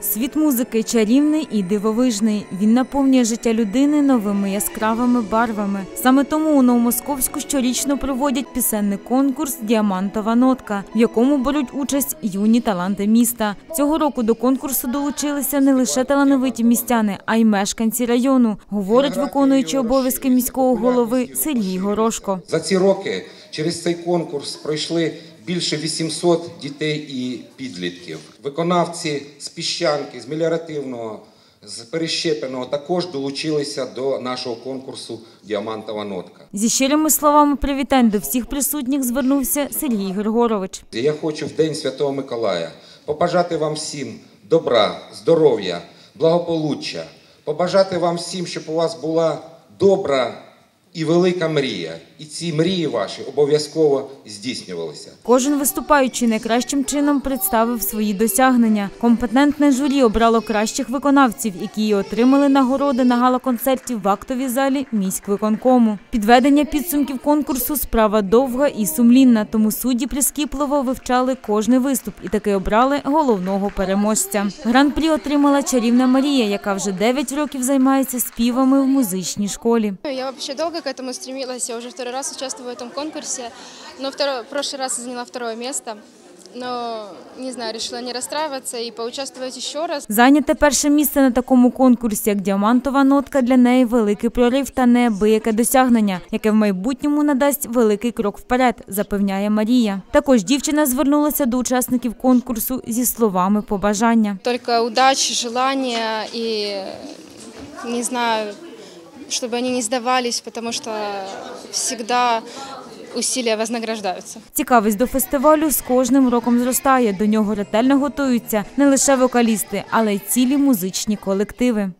Світ музики чарівний і дивовижний. Він наповнює життя людини новими яскравими барвами. Саме тому у Новомосковську щорічно проводять пісенний конкурс Діамантова нотка, в якому беруть участь юні таланти міста. Цього року до конкурсу долучилися не лише талановиті містяни, а й мешканці району, говорить виконуючий обов'язки міського голови Сергій Горошко. За ці роки через цей конкурс пройшли більше 800 дітей і підлітків. Виконавці з піщанки, з меліоративного, з перещепеного також долучилися до нашого конкурсу Діамантова нотка. Зі щирими словами привітань до всіх присутніх звернувся Сергій Григорович. Я хочу в День Святого Миколая побажати вам всім добра, здоров'я, благополуччя, побажати вам всім, щоб у вас була добра і велика мрія. І ці мрії ваші обов'язково здійснювалися. Кожен виступаючий найкращим чином представив свої досягнення. Компетентне журі обрало кращих виконавців, які отримали нагороди на гала-концерті в актовій залі міськвиконкому. Підведення підсумків конкурсу справа довга і сумлінна, тому судді прискіпливо вивчали кожний виступ і таки обрали головного переможця. Гран-прі отримала чарівна Марія, яка вже 9 років займається співами в музичній школі. Я вообще долго к этому стремилась. Я уже второй раз участвую в этом конкурсе. Но второй, в прошлый раз заняла второе место. Но, не знаю, решила не расстраиваться и поучаствовать еще раз. Зайняте перше місце на такому конкурсі, як діамантова нотка для неї великий прорив та неабияке досягнення, яке в майбутньому надасть великий крок вперед, запевняє Марія. Також дівчина звернулася до учасників конкурсу зі словами побажання. Только удачи, желания и, не знаю, чтобы они не сдавались, потому что всегда усилия вознаграждаются. Цікавість до фестивалю з кожним роком зростає. До нього ретельно готуються не лише вокалісти, але й цілі музичні колективи.